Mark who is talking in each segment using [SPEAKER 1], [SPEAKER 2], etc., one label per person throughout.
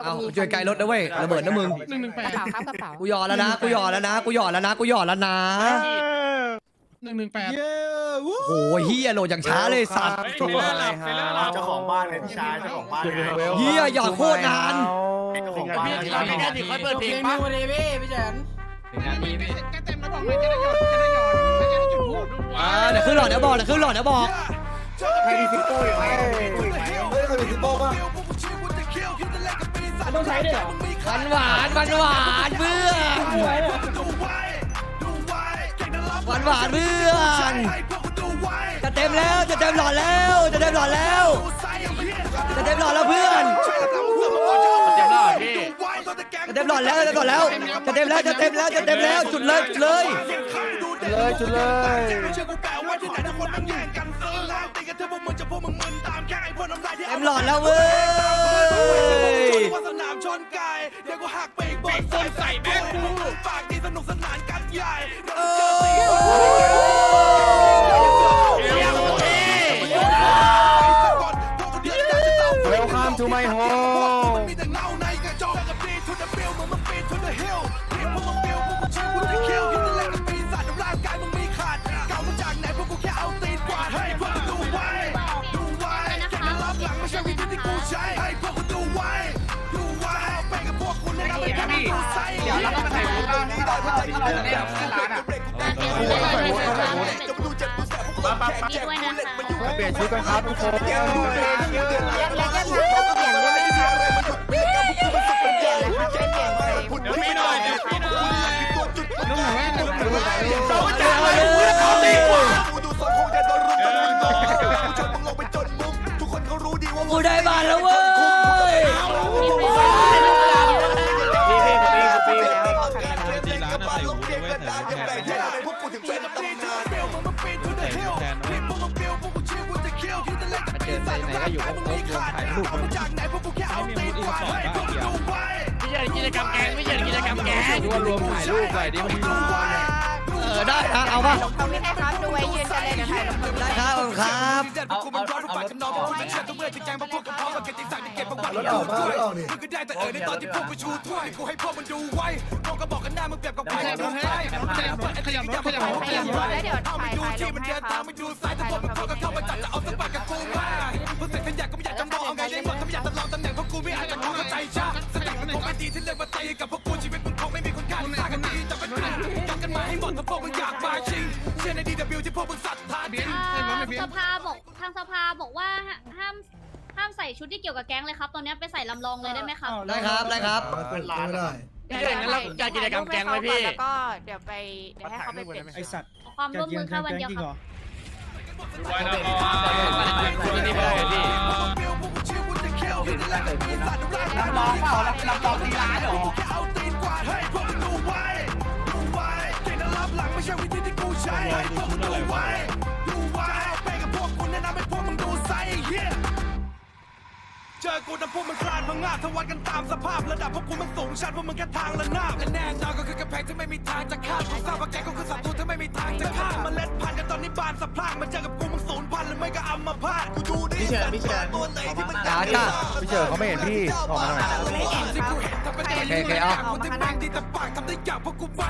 [SPEAKER 1] เอาช่วยไกลรถนะเว้ยระเบิดนะมึง
[SPEAKER 2] หนึ่งหนึ่งแป
[SPEAKER 3] ก
[SPEAKER 2] ด
[SPEAKER 3] ระเป๋าครับกระเป๋า
[SPEAKER 1] กูหยอดแล้วนะกูหยอดแล้วนะกูหยอดแล้วนะกูหยอดแล้วนะ
[SPEAKER 2] หนึ่งหนึ่งแปด
[SPEAKER 1] โอ้ยเฮียโหลดอย่างช้าเลยสัตว์
[SPEAKER 4] ถูกเลยเจ้าของบ้านเลยพี่ชายเจ้าของบ้านไง
[SPEAKER 1] เฮียหยอดโคตรนาน
[SPEAKER 4] เจ้าของบ้าน
[SPEAKER 2] พี่
[SPEAKER 4] ไง
[SPEAKER 2] เราไม่ได้ถึงค่อยเปิดเพลงปะ
[SPEAKER 3] วันนี้พี่พี่เฉิน
[SPEAKER 2] แกเต็มแล้วบอกไม่จะได้หยอดจะได้หยอดจะได้จุดพูด
[SPEAKER 1] อ่าเดี๋ยวขึ้นหลอดเดี๋ยวบอกเดี๋ยวขึ้นหลอดเดี๋ยวบอก
[SPEAKER 4] ใครมีซิปโป้อีกไหมซิปโป้อีกไหมเฮ้ยใครมีซิปโป้ป่ะ
[SPEAKER 3] ต้องใช้ด้วยเหรอ
[SPEAKER 1] หวานหวานหวานหวานเพื่อนหวานหวานเพื่อนจะเต็มแล้วจะเต็มหลอดแล้วจะเต็มหลอดแล้วจะเต็มหลอดแล้วเพื่อน
[SPEAKER 2] เต็มแล้วพี่
[SPEAKER 1] จะเต็มหลอดแล้วจะเต็มหลอดแล้วจะเต็มแล้วจะเต็มแล้วจะเต็มแล้วจุดเลยจุดเลย
[SPEAKER 4] เลยจุดเลย
[SPEAKER 1] เต็มหลอดแล้วเว้ย
[SPEAKER 5] ปจนมุมทุกคนเขารู้ดีว่า
[SPEAKER 1] กูได้บ้านแล้วเว้ย
[SPEAKER 5] มแกง
[SPEAKER 2] ร
[SPEAKER 5] วมรวมถ่ายรูปหน่อยดิมันดูไว้
[SPEAKER 1] เออได้นะเอาป่ะ
[SPEAKER 3] เขาไม่ได้ครับดูไว้ยืนกันเลยเดี๋ยวถ่ายลงมือ
[SPEAKER 1] ได้ครับครับ
[SPEAKER 5] เอาเอาเอารถออกไหมเชื่อทุกเมื่อที่แกงพวกกับพ่อมาเก็บติ๊กสั่งที่เก็บประวัติรถออกมาออกนี่มึงก็ได้แต่เออในตอนที่พวกไปชูถ้วยกูให้พวกมันดูไว้พวกก็บอกกันหน้ามึงเปรียบกับไก่ดูไว้ขยับรถขยับรถขยับรถขยับรถ
[SPEAKER 3] แล้วเดี๋ยว
[SPEAKER 5] เอา
[SPEAKER 3] ถ่า
[SPEAKER 5] ไม่
[SPEAKER 3] ย
[SPEAKER 5] ดู
[SPEAKER 3] ถ่ายล
[SPEAKER 5] ที่
[SPEAKER 3] ง
[SPEAKER 5] มัน
[SPEAKER 3] ให้
[SPEAKER 5] เดิน
[SPEAKER 3] ค
[SPEAKER 5] ตา
[SPEAKER 3] รั
[SPEAKER 5] ม
[SPEAKER 3] บ
[SPEAKER 5] ไม่ดูซ้ายแต่พวกมันพอกับเข้ามาจัดจะเอาสปากับกูมาเพื่อเสร็จขยะก็ไม่อยากจะมองเอาไงได้หมดถ้าไม่อยากจะลองตำแหน่งพวกกูไม่อาจจะเข้าใจช้าสเต็ปมันคงไม่ดีที่เลือกมาตีกับพวกกูชีวิตมึงคงไม่มีคุณค่าที่สร้างกันดีแต่เป็นหน้ากันกันมาให้หมดถ้าพวกมึงอยากมาชิงเชื่อในดีวที่พวกมึงศรัทธาจริง
[SPEAKER 6] อ่าสภาบอกทางสภาบอกว่าห้ามห้ามใส่ชุดที่เกี่ยวกับแก๊งเลยครับ ตอนนี้ไปใส่ลำลองเลยได้ไหมครับ
[SPEAKER 1] ได้ครับได้ครับ
[SPEAKER 4] เป็นร้าน
[SPEAKER 3] เดี๋ยวงั้นเราจัดกิจกรรมแก๊งไว้พี่ แล้วก็เดี๋ยวไปเดี๋ยวให้เขาไปเปลี่ยน
[SPEAKER 2] ไอสัตว์
[SPEAKER 6] ขอความร่วมมือแค่วันเดียวครับ
[SPEAKER 5] ลำลองเปล่าลำลองตีร้านเหรอ ใช้ให้พวกมึงดูไว้ดูไว้ไปกับพวกคุณแนะนำให้พวกมึงดูไซเฮียเจอกูนะพวกมึงคลานพังงาทวัดกันตามสภาพระดับพวกกูมันสูงชันพวกมึงแค่ทางละนาบและแน่นอนก็คือกระแพงที่ไม่มีทางจะข้ามกูทราบว่าแกก็คือศัตรูที่ไม่มีทางจะข้ามเมล็ดพันธุ์กันตอนนี้บานสะพรั่งมาเจอกับกูมึงสูญพันธุ์หรือไม่ก็อัมพาตกูดูดิพี่เชิญพี่เชิญตัวไหนที่มัน
[SPEAKER 1] จ้าจ้า
[SPEAKER 4] พี่เจอเขาไม่เห็นพี่ออกมาหน่อย
[SPEAKER 3] ไม่เห็นครับ
[SPEAKER 1] โอเคโอเคเอา
[SPEAKER 5] คนที่แม่งดีแต่ปากทำได้อย่างพวกกูไป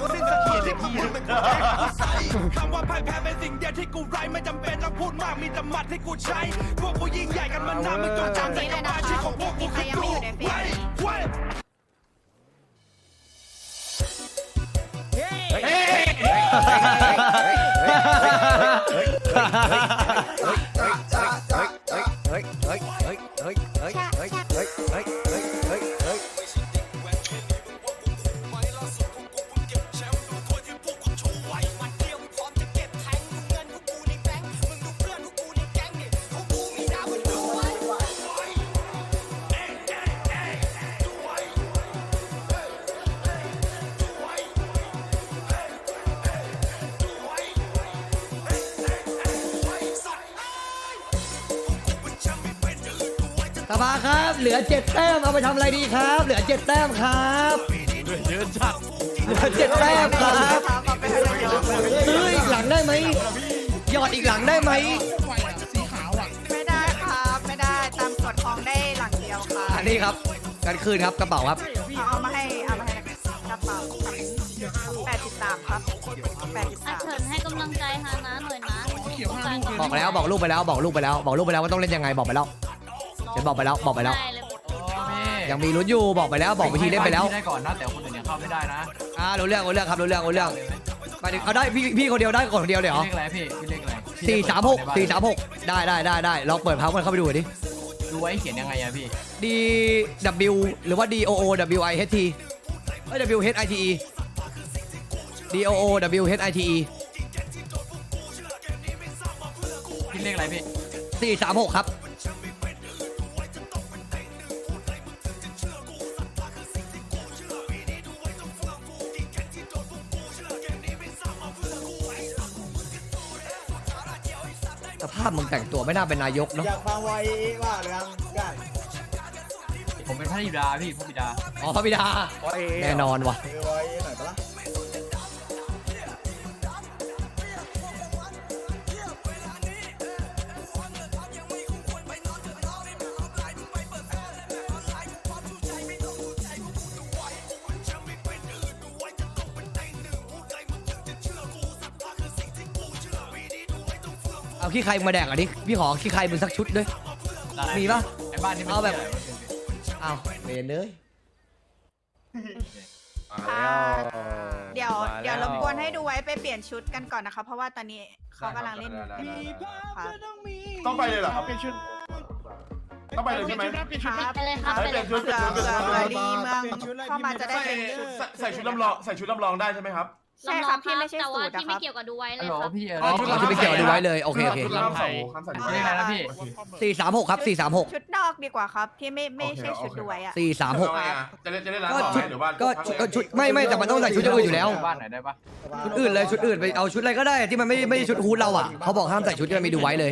[SPEAKER 5] รมทำพวกกูสิ้นสกิลที่กูพูดเป็นคนแรกกูใส่คำว่าพ่ายแพ้เป็นสิ่งเดียวที่กูไร้ไม่จำเป็นต้องพูดมากมีแต่หมัดที่กูใช้ พวกกูยิ่งใหญ่กันมานานไม่ต้องจำใจกับอาชีพของพวกกูคือกูไว้ไว้
[SPEAKER 1] เฮ้ย ภาครับ เหลือเจ็ดแต้มเอาไปทำอะไรดีครับ เหลือเจ็ดแต้มครับเยอะจัดเหลือเจ็ดแต้มครับซื้ออีกหลังได้ไหมหยอดอีกหลังได้ไหม
[SPEAKER 2] ไฟสีขาวอะ
[SPEAKER 3] ไม่ได้ครับ ไม่ได้ตามกฎของได้หลัง
[SPEAKER 1] นี่ครับกันคืนครับกระเป๋าครับ
[SPEAKER 3] เอามาให้เอามาให้กระเป๋าแปดสิบสามครับแปดสิบ
[SPEAKER 6] อา
[SPEAKER 3] สาม
[SPEAKER 6] เฉินให้กำลังใจฮานะหน่อยนะ
[SPEAKER 1] บอกแล้วบอกลูกไปแล้วบอกลูกไปแล้ว บอกลูกไปแล้วว่าต้องเล่นยังไงบอกไปแล้ว เดี๋ยวบอกไปแล้วบอกไปแล้ว
[SPEAKER 6] ได้เลย
[SPEAKER 1] ยังมีลุ้นอยู่บอกไปแล้วบอกวิธีเล่นไปแล้ว
[SPEAKER 7] ได้ก่อนนะแต่คนอื่นยังเข้าไม่ได้นะ
[SPEAKER 1] อ่ารู้เรื่องรู้เรื่องครับรู้เรื่องรู้เรื่องไปดิเอาได้พี่พี่คนเดียวได้ก่อนคนเดียวเลยเหรอ
[SPEAKER 7] พี่เลขอะไรพี่พี่เลขอะไร
[SPEAKER 1] สี่สามหกสี่สามหกได้ได้ได้ได้ลองเปิดพับมันเข้าไปดูหน่อยดิ
[SPEAKER 7] ดูไว้เขียนยังไงอะพี่
[SPEAKER 1] D W หรือว่า D O O W I H T เอ้ย W H I T E D O O W H I T E
[SPEAKER 7] พี่เลขอะไรพี่
[SPEAKER 1] สี่สามหกครับาพมึงแต่งตัวไม่น่าเป็นนายกเนาะ
[SPEAKER 4] อยากฟังไว้ว่าเรื่องกัน
[SPEAKER 7] ผมเป็นพระบิดาพี่พระบิดา
[SPEAKER 1] อ๋อพระบิดาแน่นอนว่ะ
[SPEAKER 4] ไว้หน่อยปะล่ะ
[SPEAKER 1] เอาขี้ใครมาแดกอะดิพี่ขอขี้ใครมึงสักชุดด้วย
[SPEAKER 7] ได้
[SPEAKER 1] มีปะ
[SPEAKER 7] ไอ้บ้านนี้มัน
[SPEAKER 1] เอาแบบ
[SPEAKER 7] ชื่ะไรวะ
[SPEAKER 1] อ้าวเวนเลย
[SPEAKER 3] เดี๋ยวเดี๋ยวรบกวนให้ดูไว้ไปเปลี่ยนชุดกันก่อนนะคะ เพราะว่าตอนนี้เขากำลังเล่นค่ะ
[SPEAKER 8] ต้องไปเลยเหรอครับต้องไปเลยใช่ไหม
[SPEAKER 2] เปลี่ยนชุด
[SPEAKER 3] ครับ
[SPEAKER 6] ไปเลยครับไปเลย
[SPEAKER 8] เปลี่ยนชุด
[SPEAKER 3] เผื่อเผื่อเผื่อรีเมืองเข้ามาจะได้
[SPEAKER 8] ใส่
[SPEAKER 3] เป็นชุด
[SPEAKER 8] ใส่ชุดลำลองใส่ชุดลำลองได้ใช่ไหมครับ
[SPEAKER 3] ใช่ครับพี่ไม่ใช่
[SPEAKER 6] แต่
[SPEAKER 3] สู
[SPEAKER 6] ว่า
[SPEAKER 3] ตรนะ
[SPEAKER 6] ที่
[SPEAKER 3] ค
[SPEAKER 6] ไม่
[SPEAKER 3] รับ
[SPEAKER 6] เกี่ยวกับดูไว้เล
[SPEAKER 7] ฮัล
[SPEAKER 6] ย
[SPEAKER 7] โหล
[SPEAKER 6] ครับ
[SPEAKER 7] พี่เออ
[SPEAKER 8] อ๋อ
[SPEAKER 1] เอาที่ไปเกี่ยวดูไว้เลย โอเคโอเค
[SPEAKER 8] ชุดลำใส่คำใส่
[SPEAKER 7] เลขอะไรนะพี่
[SPEAKER 1] สี่สามหกครับสี่สามหก
[SPEAKER 3] ชุดนอกดีกว่าครับที่ไม่ไม่ใช่ชุดดูไว้อะ
[SPEAKER 1] สี่สามหก
[SPEAKER 8] จะเล่นจะเล่นร้าน
[SPEAKER 1] ก็
[SPEAKER 8] ต่อ
[SPEAKER 1] ชุด
[SPEAKER 8] ไหมหรือว่า
[SPEAKER 1] ก็ชุดก็ชุดไม่ไม่แต่มันต้องใส่ชุดอื่นอยู่แล้ว
[SPEAKER 7] บ้านไหนได้ปะ
[SPEAKER 1] ชุดอื่นเลยชุดอื่นไปเอาชุดอะไรก็ได้ที่มันไม่ไม่ใช่ชุดฮูดเราอะเขาบอกห้ามใส่ชุดที่มันมีดูไว้เลย